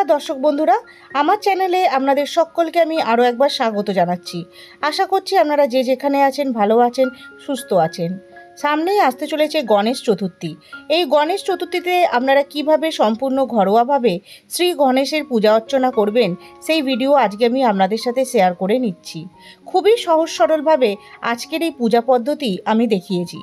নমস্কার দর্শক বন্ধুরা, আমার চ্যানেলে আপনাদের সকলকে আমি আরও একবার স্বাগত জানাচ্ছি। আশা করছি আপনারা যে যেখানে আছেন, ভালো আছেন, সুস্থ আছেন। সামনেই আসতে চলেছে গণেশ চতুর্থী। এই গণেশ চতুর্থীতে আপনারা কীভাবে সম্পূর্ণ ঘরোয়াভাবে শ্রী গণেশের পূজা অর্চনা করবেন, সেই ভিডিও আজকে আমি আপনাদের সাথে শেয়ার করে নিচ্ছি। খুবই সহজ সরলভাবে আজকের এই পূজা পদ্ধতি আমি দেখিয়েছি।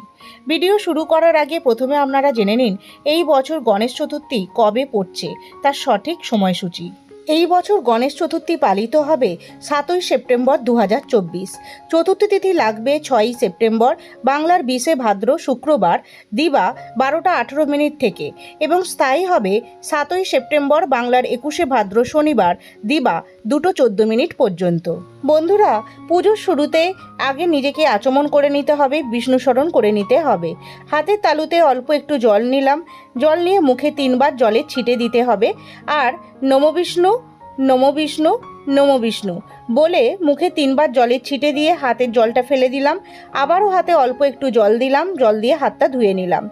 ভিডিও শুরু করার আগে প্রথমে আপনারা জেনে নিন, এই বছর গণেশ চতুর্থী কবে পড়ছে, তার সঠিক সময়সূচি। এই বছর গণেশ চতুর্থী পালিত হবে সাতই সেপ্টেম্বর দু হাজার চব্বিশ। চতুর্থী তিথি লাগবে ছয়ই সেপ্টেম্বর, বাংলার বিশে ভাদ্র শুক্রবার, দিবা বারোটা আঠেরো মিনিট থেকে এবং স্থায়ী হবে সাতই সেপ্টেম্বর, বাংলার একুশে ভাদ্র শনিবার, দিবা দুটো চোদ্দ মিনিট পর্যন্ত। বন্ধুরা, পুজোর শুরুতে আগে নিজেকে আচমন করে নিতে হবে বিষ্ণু স্মরণ করে নিতে হবে। হাতের তালুতে অল্প একটু জল নিলাম। জল নিয়ে মুখে তিনবার জলের ছিটে দিতে হবে। আর নমবিষ্ণু নমবিষ্ণু নমবিষ্ণু বলে মুখে তিনবার জলের ছিটে দিয়ে হাতের জলটা ফেলে দিলাম। আবারও হাতে অল্প একটু জল দিলাম। জল দিয়ে হাতটা ধুয়ে নিলাম।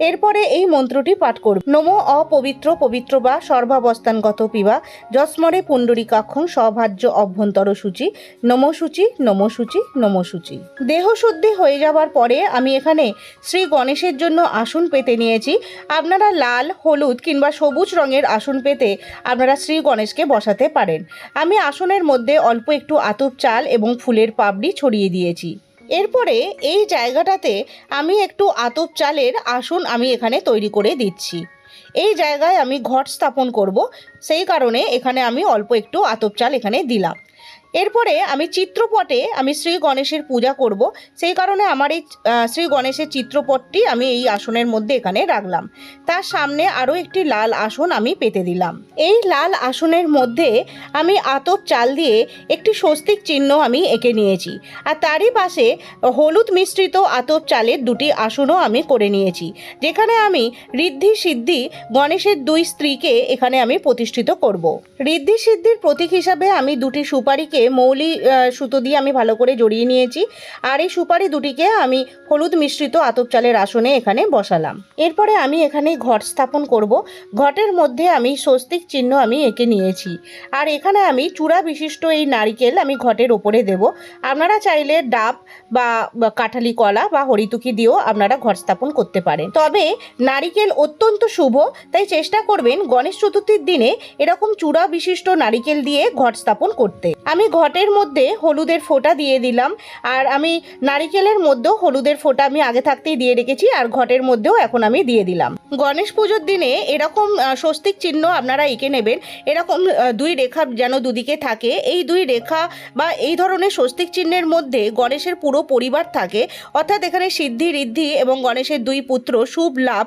এরপরে এই মন্ত্রটি পাঠ করব। নমো অপবিত্র, পবিত্র বা সর্বাবস্থানগত পিবা, যস্মরে পুণ্ডরিকাক্ষং সভাজ্য অভ্যন্তর সূচি নমসূচি নমসূচি নমসূচি দেহশুদ্ধি হয়ে যাওয়ার পরে আমি এখানে শ্রী গণেশের জন্য আসন পেতে নিয়েছি। আপনারা লাল, হলুদ কিংবা সবুজ রঙের আসন পেতে আপনারা শ্রী গণেশকে বসাতে পারেন। আমি আসনের মধ্যে অল্প একটু আতপ চাল এবং ফুলের পাপড়ি ছড়িয়ে দিয়েছি। এরপরে এই জায়গাটাতে আমি একটু আতপ চালের আসন আমি এখানে তৈরি করে দিচ্ছি। এই জায়গায় আমি ঘট স্থাপন করব, সেই কারণে এখানে আমি অল্প একটু আতপ চাল এখানে দিলাম। এরপরে আমি চিত্রপটে আমি শ্রী গণেশের পূজা করব। সেই কারণে আমার এই শ্রী গণেশের চিত্রপটটি আমি এই আসনের মধ্যে এখানে রাখলাম। তার সামনে আরও একটি লাল আসন আমি পেতে দিলাম। এই লাল আসনের মধ্যে আমি আতপ চাল দিয়ে একটি স্বস্তিক চিহ্ন আমি এঁকে নিয়েছি। আর তারই পাশে হলুদ মিশ্রিত আতপ চালের দুটি আসনও আমি করে নিয়েছি। যেখানে আমি ঋদ্ধি সিদ্ধি গণেশের দুই স্ত্রীকে এখানে আমি প্রতিষ্ঠিত করব। ঋদ্ধি সিদ্ধির প্রতীক হিসাবে আমি দুটি সুপারিকে মৌলি সুতো দিয়ে আমি ভালো করে জড়িয়ে নিয়েছি। আর এই সুপারি দুটিকে আমি হলুদ মিশ্রিত আতপ চালের আসনে এখানে বসালাম। এরপরে আমি এখানে ঘট স্থাপন করব। ঘটের মধ্যে আমি স্বস্তিক চিহ্ন আমি এঁকে নিয়েছি। আর এখানে আমি চূড়া বিশিষ্ট এই নারিকেল আমি ঘটের ওপরে দেব। আপনারা চাইলে ডাব বা কাঁঠালি কলা বা হরিতুকি দিয়েও আপনারা ঘট স্থাপন করতে পারেন। তবে নারিকেল অত্যন্ত শুভ, তাই চেষ্টা করবেন গণেশ চতুর্থীর দিনে এরকম চূড়া বিশিষ্ট নারিকেল দিয়ে ঘট স্থাপন করতে। আমি ঘটের মধ্যে হলুদের ফোঁটা দিয়ে দিলাম। আর আমি নারিকেলের মধ্যেও হলুদের ফোঁটা আমি আগে থাকতেই দিয়ে রেখেছি, আর ঘটের মধ্যেও এখন আমি দিয়ে দিলাম। গণেশ পুজোর দিনে এরকম স্বস্তিক চিহ্ন আপনারা এঁকে নেবেন। এরকম দুই রেখা যেন দুদিকে থাকে। এই দুই রেখা বা এই ধরনের স্বস্তিক চিহ্নের মধ্যে গণেশের পুরো পরিবার থাকে। অর্থাৎ এখানে সিদ্ধি, ঋদ্ধি এবং গণেশের দুই পুত্র শুভ, লাভ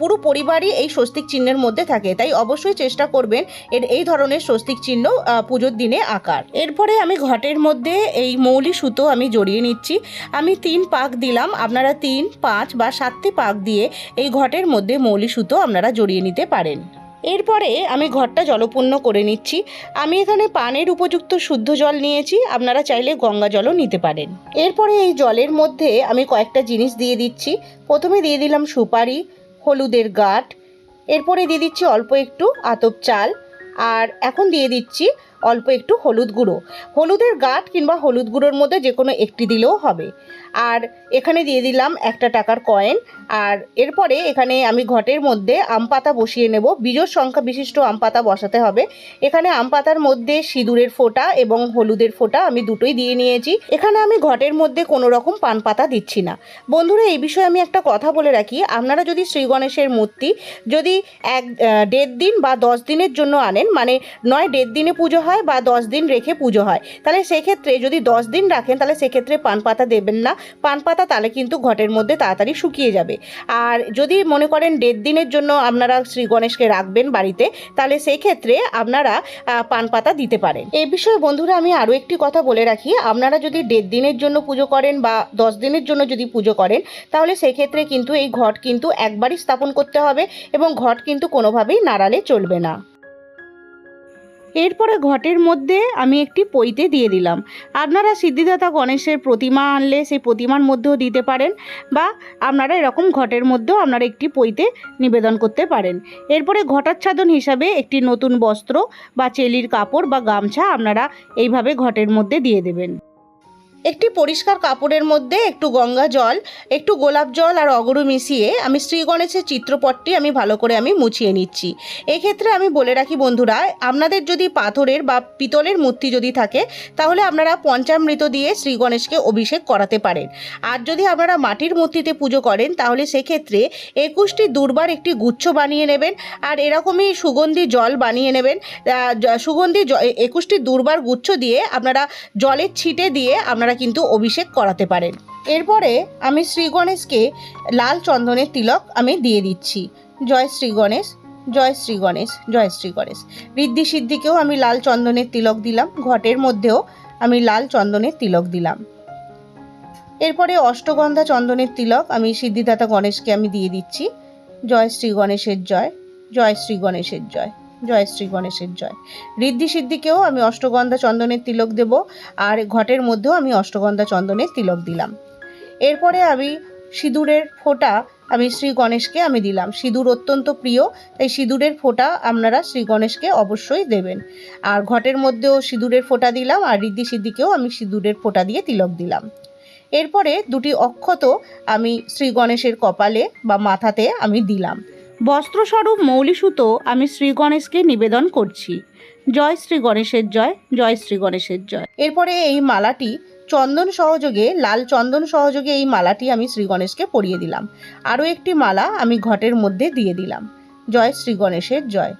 পুরো পরিবারই এই স্বস্তিক চিহ্নের মধ্যে থাকে। তাই অবশ্যই চেষ্টা করবেন এর, এই ধরনের স্বস্তিক চিহ্ন পুজোর দিনে আঁকার। এরপরে আমি ঘটের মধ্যে এই মৌলি সুতো আমি জড়িয়ে নিচ্ছি। আমি তিন পাক দিলাম। আপনারা তিন, পাঁচ বা সাতটি পাক দিয়ে এই ঘটের মধ্যে মৌলি সুতো আপনারা জড়িয়ে নিতে পারেন। এরপরে আমি ঘরটা জলপূর্ণ করে নিচ্ছি। আমি এখানে পানের উপযুক্ত শুদ্ধ জল নিয়েছি। আপনারা চাইলে গঙ্গা জলও নিতে পারেন। এরপরে এই জলের মধ্যে আমি কয়েকটা জিনিস দিয়ে দিচ্ছি। প্রথমে দিয়ে দিলাম সুপারি, হলুদের গাঁট। এরপরে দিয়ে দিচ্ছি অল্প একটু আতপ চাল। আর এখন দিয়ে দিচ্ছি অল্প একটু হলুদ গুঁড়ো। হলুদের গাঁট কিংবা হলুদ গুঁড়োর মধ্যে যে কোনো একটি দিলেও হবে। আর এখানে দিয়ে দিলাম একটা টাকার কয়েন। আর এরপরে এখানে আমি ঘটের মধ্যে আম পাতা বসিয়ে নেব। বীজোর সংখ্যা বিশিষ্ট আম পাতা বসাতে হবে। এখানে আম পাতার মধ্যে সিঁদুরের ফোঁটা এবং হলুদের ফোঁটা আমি দুটোই দিয়ে নিয়েছি। এখানে আমি ঘটের মধ্যে কোনো রকম পান পাতা দিচ্ছি না। বন্ধুরা, এই বিষয়ে আমি একটা কথা বলে রাখি। আপনারা যদি শ্রী গণেশের মূর্তি যদি এক দেড় দিন বা দশ দিনের জন্য আনেন মানে নয়, দেড় দিনে পুজো হয় বা দশ দিন রেখে পুজো হয়। তাহলে সেক্ষেত্রে যদি দশ দিন রাখেন, তাহলে সেক্ষেত্রে পান পাতা দেবেন না। পান পাতা তাহলে কিন্তু ঘটের মধ্যে তাড়াতাড়ি শুকিয়ে যাবে। আর যদি মনে করেন দেড় দিনের জন্য আপনারা শ্রী গণেশকে রাখবেন বাড়িতে, তাহলে সেই ক্ষেত্রে আপনারা পান পাতা দিতে পারেন। এই বিষয়ে বন্ধুরা আমি আরও একটি কথা বলে রাখি। আপনারা যদি দেড় দিনের জন্য পুজো করেন বা দশ দিনের জন্য যদি পুজো করেন, তাহলে সেক্ষেত্রে কিন্তু এই ঘট কিন্তু একবারই স্থাপন করতে হবে এবং ঘট কিন্তু কোনোভাবেই নাড়ালে চলবে না। এরপরে ঘটের মধ্যে আমি একটি পইতে দিয়ে দিলাম। আপনারা সিদ্ধিদাতা গণেশের প্রতিমা আনলে সেই প্রতিমার মধ্যেও দিতে পারেন বা আপনারা এরকম ঘটের মধ্যেও আপনারা একটি পইতে নিবেদন করতে পারেন। এরপরে ঘটাচ্ছাদন হিসাবে একটি নতুন বস্ত্র বা চেলির কাপড় বা গামছা আপনারা এইভাবে ঘটের মধ্যে দিয়ে দেবেন। একটি পরিষ্কার কাপড়ের মধ্যে একটু গঙ্গা জল, একটু গোলাপ জল আর অগরু মিশিয়ে আমি শ্রী গণেশের চিত্রপটটি আমি ভালো করে আমি মুছিয়ে নিচ্ছি। এক্ষেত্রে আমি বলে রাখি বন্ধুরা, আপনাদের যদি পাথরের বা পিতলের মূর্তি যদি থাকে, তাহলে আপনারা পঞ্চামৃত দিয়ে শ্রী গণেশকে অভিষেক করাতে পারেন। আর যদি আপনারা মাটির মূর্তিতে পুজো করেন, তাহলে সেক্ষেত্রে একুশটি দুর্বার একটি গুচ্ছ বানিয়ে নেবেন আর এরকমই সুগন্ধি জল বানিয়ে নেবেন। সুগন্ধি একুশটি দুর্বার গুচ্ছ দিয়ে আপনারা জলের ছিটে দিয়ে আপনারা কিন্তু অভিষেক করাতে পারেন। এরপরে আমি শ্রী গণেশকে লাল চন্দনের তিলক আমি দিয়ে দিচ্ছি। জয় শ্রী গণেশ, জয় শ্রী গণেশ, জয় শ্রী গণেশ। ঋদ্ধি সিদ্ধিকেও আমি লাল চন্দনের তিলক দিলাম। ঘটের মধ্যেও আমি লাল চন্দনের তিলক দিলাম। এরপরে অষ্টগন্ধা চন্দনের তিলক আমি সিদ্ধিদাতা গণেশকে আমি দিয়ে দিচ্ছি। জয় শ্রী গণেশের জয় জয় শ্রী গণেশের জয়। জয় শ্রী গণেশের জয়। ঋদ্ধি সিদ্ধিকেও আমি অষ্টগন্ধা চন্দনের তিলক দেব, আর ঘটের মধ্যেও আমি অষ্টগন্ধা চন্দনের তিলক দিলাম। এরপরে আমি সিঁদুরের ফোঁটা আমি শ্রী গণেশকে আমি দিলাম। সিঁদুর অত্যন্ত প্রিয়, তাই সিঁদুরের ফোঁটা আপনারা শ্রী গণেশকে অবশ্যই দেবেন। আর ঘটের মধ্যেও সিঁদুরের ফোঁটা দিলাম, আর ঋদ্ধি সিদ্ধিকেও আমি সিঁদুরের ফোঁটা দিয়ে তিলক দিলাম। এরপরে দুটি অক্ষত আমি শ্রী গণেশের কপালে বা মাথাতে আমি দিলাম। বস্ত্রস্বরূপ মৌলি সুতো আমি শ্রী গণেশকে নিবেদন করছি। জয় শ্রী গণেশের জয় জয় শ্রী গণেশের জয়। এরপরে এই মালাটি চন্দন সহযোগে, লাল চন্দন সহযোগে এই মালাটি আমি শ্রী গণেশকে পরিয়ে দিলাম। আরও একটি মালা আমি ঘটের মধ্যে দিয়ে দিলাম। জয় শ্রী গণেশের জয়।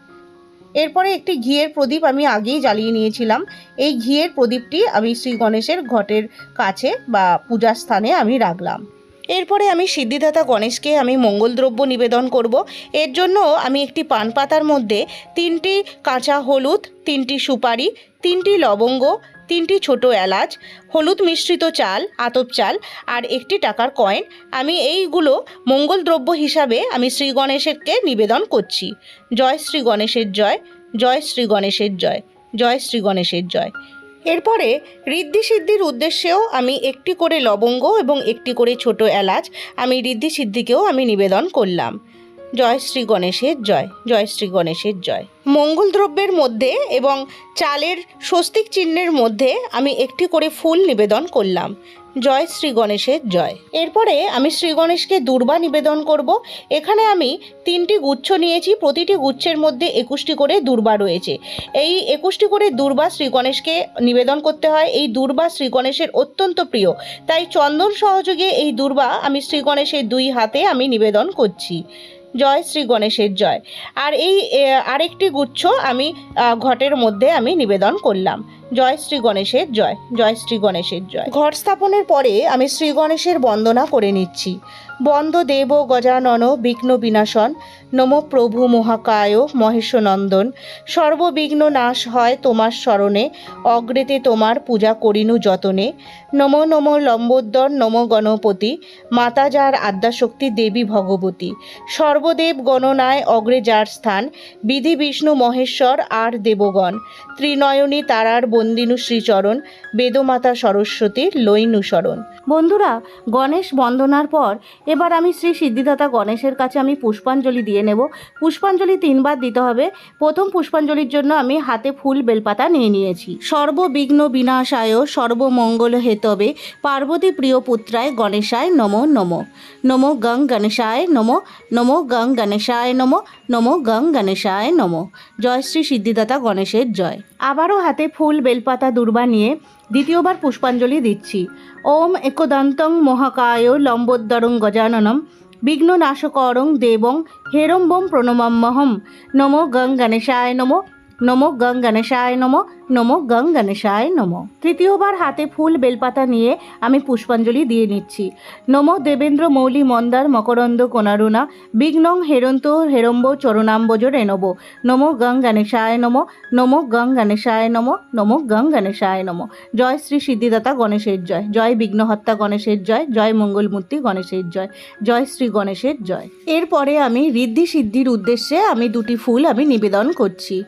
এরপরে একটি ঘিয়ের প্রদীপ আমি আগেই জ্বালিয়ে নিয়েছিলাম। এই ঘিয়ের প্রদীপটি আমি শ্রী গণেশের ঘটের কাছে বা পূজার স্থানে আমি রাখলাম। এরপরে আমি সিদ্ধিদাতা গণেশকে আমি মঙ্গলদ্রব্য নিবেদন করব। এর জন্য আমি একটি পান পাতার মধ্যে তিনটি কাঁচা হলুদ, তিনটি সুপারি, তিনটি লবঙ্গ, তিনটি ছোট এলাচ, হলুদ মিশ্রিত চাল, আতপ চাল আর একটি টাকার কয়েন। আমি এইগুলো মঙ্গলদ্রব্য হিসাবে আমি শ্রী গণেশেরকে নিবেদন করছি। জয় শ্রী গণেশের জয় জয় শ্রী গণেশের জয় জয় শ্রী গণেশের জয়। এরপরে ঋদ্ধি সিদ্ধির উদ্দেশ্যেও আমি একটি করে লবঙ্গ এবং একটি করে ছোট এলাচ, আমি ঋদ্ধি সিদ্ধিকেও আমি নিবেদন করলাম। জয় শ্রী গণেশের জয় জয় শ্রী গণেশের জয়। মঙ্গল দ্রব্যের মধ্যে এবং চালের স্বস্তিক চিহ্নের মধ্যে আমি একটি করে ফুল নিবেদন করলাম। জয় শ্রী গণেশের জয়। এরপরে আমি শ্রী গণেশকে দুর্বা নিবেদন করব। এখানে আমি তিনটি গুচ্ছ নিয়েছি, প্রতিটি গুচ্ছের মধ্যে একুশটি করে দুর্বা রয়েছে। এই একুশটি করে দুর্বা শ্রী গণেশকে নিবেদন করতে হয়। এই দুর্বা শ্রী গণেশের অত্যন্ত প্রিয়। তাই চন্দন সহযোগে এই দুর্বা আমি শ্রী গণেশের দুই হাতে আমি নিবেদন করছি। জয় শ্রী গণেশের জয়। আর এই আরেকটি গুচ্ছ আমি ঘটের মধ্যে আমি নিবেদন করলাম। জয় শ্রী গণেশের জয় জয় শ্রী গণেশের জয়। ঘট স্থাপনের পরে আমি শ্রী গণেশের বন্দনা করে নিচ্ছি। বন্দ দেব গজানন বিঘ্ন বিনাশন, নম প্রভু মহাকায় মহেশনন্দন। সর্ববিঘ্ন নাশ হয় তোমার স্মরণে, অগ্রেতে তোমার পূজা করিনু যতনে। নম নম লম্বোদ্দর, নম গণপতি, মাতা যার আদ্যাশক্তি দেবী ভগবতী। সর্বদেব গণনায় অগ্রে যার স্থান, বিধি বিষ্ণু মহেশ্বর আর দেবগণ। ত্রিনয়নী তারার বন্দিনু শ্রীচরণ, বেদমাতা সরস্বতীর লইনু শরণ। বন্ধুরা, গণেশ বন্দনার পর এবার আমি শ্রী সিদ্ধিদাতা গণেশের কাছে আমি পুষ্পাঞ্জলি দিয়ে নেব। পুষ্পাঞ্জলি তিনবার দিতে হবে। প্রথম পুষ্পাঞ্জলির জন্য আমি হাতে ফুল বেলপাতা নিয়ে নিয়েছি। সর্ববিঘ্ন বিনাশায় সর্বমঙ্গল হেতবে পার্বতী প্রিয় পুত্রায় গণেশায় নম নম। নম গং গণেশায় নম নম গং গণেশায় নম নম গং গণেশায় নম। জয় শ্রী সিদ্ধিদাতা গণেশের জয়। আবারও হাতে ফুল বেলপাতা দুর্বা নিয়ে দ্বিতীয়বার পুষ্পাঞ্জলি দিচ্ছি। ওম একদন্তং মহাকায় লম্বোদ্দরং গজাননম বিঘ্ন নাশকরং দেবং হেরম্বম প্রণমাম্যহম নমো গং গণেশায় নমো। নমো গং গণেশায় নম, নমো গং গণেশায় নম। তৃতীয়বার হাতে ফুল বেলপাতা নিয়ে আমি পুষ্পাঞ্জলি দিয়ে নিচ্ছি। নমো দেবেন্দ্র মৌলি মন্দার মকরন্দ কোনারুণা বিঘ্নং হেরন্ত হেরম্ব চরণাম্বজ রেণব নমো গং গণেশায় নম, নমো গং গণেশায় নম, নমো গং গণেশায় নম। জয় শ্রী সিদ্ধিদাতা গণেশের জয় জয় বিঘ্নহত্যা গণেশের জয় জয় মঙ্গলমূর্তি গণেশের জয় জয় শ্রী গণেশের জয়। এরপরে আমি ঋদ্ধি সিদ্ধির উদ্দেশ্যে আমি দুটি ফুল আমি নিবেদন করছি।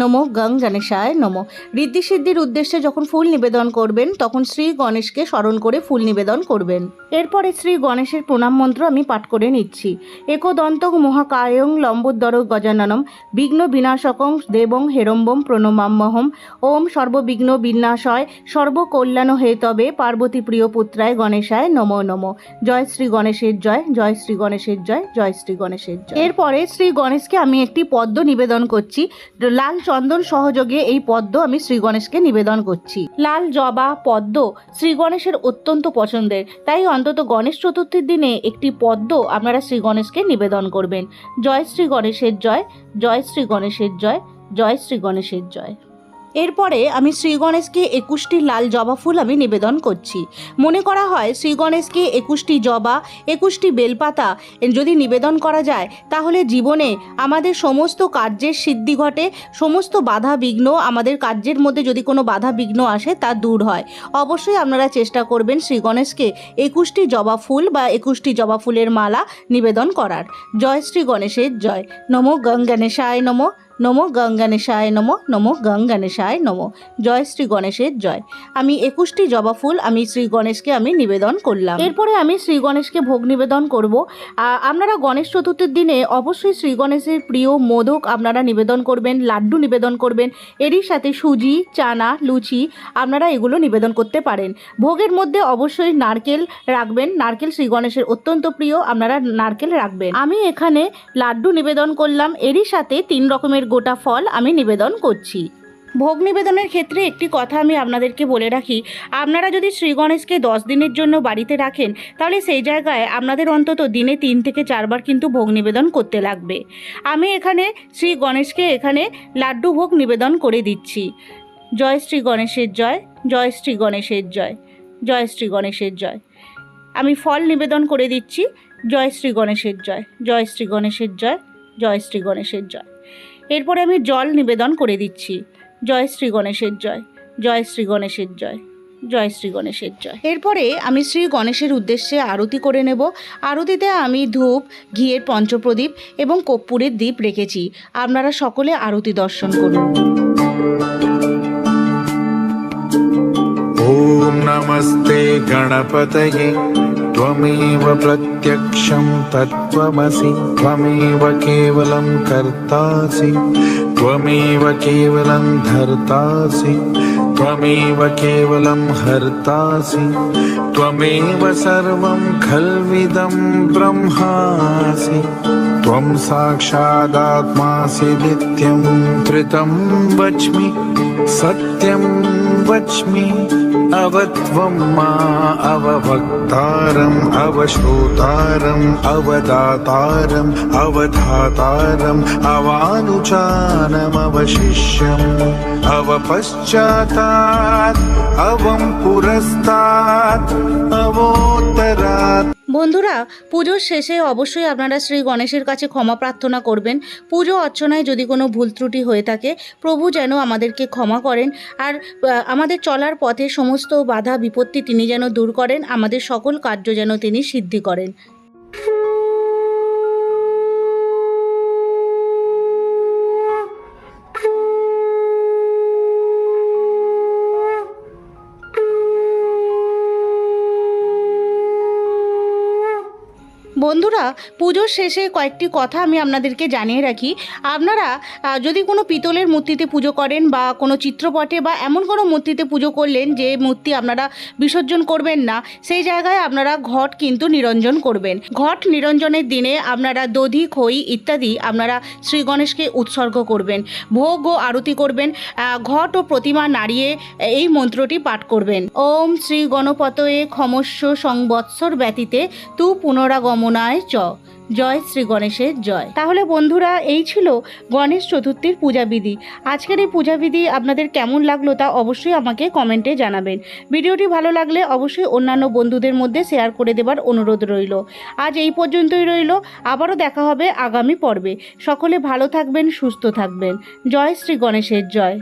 নমো গং গণেশায় নমো। ঋদ্ধি সিদ্ধির উদ্দেশ্যে যখন ফুল নিবেদন করবেন, তখন শ্রী গণেশকে স্মরণ করে ফুল নিবেদন করবেন। এরপরে শ্রী গণেশের প্রণাম মন্ত্র আমি পাঠ করে নিচ্ছি। একদন্ত মহাকায়ং লম্বোদ্দর গজাননম বিঘ্ন বিনাশকং দেবং হেরম্বম প্রণমাম্যহম ওম সর্ববিঘ্ন বিন্যাসয় সর্বকল্যাণ হেতবে পার্বতী প্রিয় পুত্রায় গণেশায় নমো নমো। জয় শ্রী গণেশের জয় জয় শ্রী গণেশের জয় জয় শ্রী গণেশের জয়। এরপরে শ্রী গণেশকে আমি একটি পদ্ম নিবেদন করছি, লাল চন্দন সহযোগে এই পদ্ম আমি শ্রী গণেশকে নিবেদন করছি। লাল জবা, পদ্ম শ্রী গণেশের অত্যন্ত পছন্দের। তাই অন্তত গণেশ চতুর্থীর দিনে একটি পদ্ম আপনারা শ্রী গণেশকে নিবেদন করবেন। জয় শ্রী গণেশের জয় জয় শ্রী গণেশের জয় জয় শ্রী গণেশের জয়। এরপরে আমি শ্রী গণেশকে একুশটি লাল জবা ফুল আমি নিবেদন করছি। মনে করা হয় শ্রী গণেশকে একুশটি জবা, একুশটি বেলপাতা যদি নিবেদন করা যায়, তাহলে জীবনে আমাদের সমস্ত কার্যের সিদ্ধি ঘটে, সমস্ত বাধা বিঘ্ন আমাদের কার্যের মধ্যে যদি কোনো বাধা বিঘ্ন আসে তা দূর হয়। অবশ্যই আপনারা চেষ্টা করবেন শ্রী গণেশকে একুশটি জবা ফুল বা একুশটি জবা ফুলের মালা নিবেদন করার। জয় শ্রী গণেশের জয়। নমো গং গণেশায় নমো। নমো গং গণেশায় নমো নমো গং গণেশায় নমো। জয় শ্রী গণেশের জয়। আমি একুশটি জবা ফুল আমি শ্রী গণেশকে আমি নিবেদন করলাম। এরপরে আমি শ্রী গণেশকে ভোগ নিবেদন করব। আপনারা গণেশ চতুর্থীর দিনে অবশ্যই শ্রী গণেশের প্রিয় মোদক আপনারা নিবেদন করবেন, লাড্ডু নিবেদন করবেন। এরই সাথে সুজি, চানা, লুচি আপনারা এগুলো নিবেদন করতে পারেন। ভোগের মধ্যে অবশ্যই নারকেল রাখবেন। নারকেল শ্রী গণেশের অত্যন্ত প্রিয়, আপনারা নারকেল রাখবেন। আমি এখানে লাড্ডু নিবেদন করলাম। এরই সাথে তিন রকমের গোটা ফল আমি নিবেদন করছি। ভোগ নিবেদনের ক্ষেত্রে একটি কথা আমি আপনাদেরকে বলে রাখি। আপনারা যদি শ্রী গণেশকে দশ দিনের জন্য বাড়িতে রাখেন, তাহলে সেই জায়গায় আপনাদের অন্তত দিনে তিন থেকে চারবার কিন্তু ভোগ নিবেদন করতে লাগবে। আমি এখানে শ্রী গণেশকে এখানে লাড্ডু ভোগ নিবেদন করে দিচ্ছি। জয় শ্রী গণেশের জয় জয় শ্রী গণেশের জয় জয় শ্রী গণেশের জয়। আমি ফল নিবেদন করে দিচ্ছি, জয় শ্রী গণেশের জয় জয় শ্রী গণেশের জয় জয় শ্রী গণেশের জয়। এরপরে আমি জল নিবেদন করে দিচ্ছি। জয় শ্রী গণেশের জয় জয় শ্রী গণেশের জয় জয় শ্রী গণেশের জয়। এরপরে আমি শ্রী গণেশের উদ্দেশ্যে আরতি করে নেব। আরতিতে আমি ধূপ ঘিয়ের পঞ্চপ্রদীপ এবং কর্পূরের দ্বীপ রেখেছি। আপনারা সকলে আরতি দর্শন করুন। ওম নমস্তে গণপতয়ে त्वमेव प्रत्यक्षं तत्त्वमसि त्वमेव केवलं कर्तासि त्वमेव केवलं धर्तासि त्वमेव केवलं हर्तासि त्वमेव सर्वं खल्विदं ब्रह्मासि त्वं साक्षादात्मासि नित्यं धृतं वच्मि सत्यं वच्मि अवत्वं मा अवभक्तारम् अवश्रोतारम् अवदातारम् अवधातारम् अवानुचानम् अवशिष्यम् अवपश्चातात् अवं पुरस्तात् अवोत्तरात् বন্ধুরা, পুজোর শেষে অবশ্যই আপনারা শ্রী গণেশের কাছে ক্ষমা প্রার্থনা করবেন। পুজো অর্চনায় যদি কোনো ভুল ত্রুটি হয়ে থাকে, প্রভু যেন আমাদেরকে ক্ষমা করেন। আর আমাদের চলার পথে সমস্ত বাধা বিপত্তি তিনি যেন দূর করেন, আমাদের সকল কার্য যেন তিনি সিদ্ধি করেন। বন্ধুরা, পুজোর শেষে কয়েকটি কথা আমি আপনাদেরকে জানিয়ে রাখি। আপনারা যদি কোনো পিতলের মূর্তিতে পুজো করেন বা কোনো চিত্রপটে বা এমন কোনো মূর্তিতে পুজো করলেন যে মূর্তি আপনারা বিসর্জন করবেন না, সেই জায়গায় আপনারা ঘট কিন্তু নিরঞ্জন করবেন। ঘট নিরঞ্জনের দিনে আপনারা দধি, খই ইত্যাদি আপনারা শ্রী গণেশকে উৎসর্গ করবেন, ভোগ ও আরতি করবেন ঘট ও প্রতিমা নাড়িয়ে এই মন্ত্রটি পাঠ করবেন। ওম শ্রী গণপতয়ে ক্ষমস্য সংবৎসর ব্যতীতে তু পুনরাগমনায় চ। জয় শ্রী গণেশের জয়। তাহলে বন্ধুরা, এই ছিল গণেশ চতুর্থীর পূজাবিধি। আজকের এই পূজাবিধি আপনাদের কেমন লাগল তা অবশ্যই আমাকে কমেন্টে জানাবেন। ভিডিওটি ভালো লাগলে অবশ্যই অন্যান্য বন্ধুদের মধ্যে শেয়ার করে দেবার অনুরোধ রইল। আজ এই পর্যন্তই রইল। আবারও দেখা হবে আগামী পর্বে। সকলে ভালো থাকবেন, সুস্থ থাকবেন। জয় শ্রী গণেশের জয়।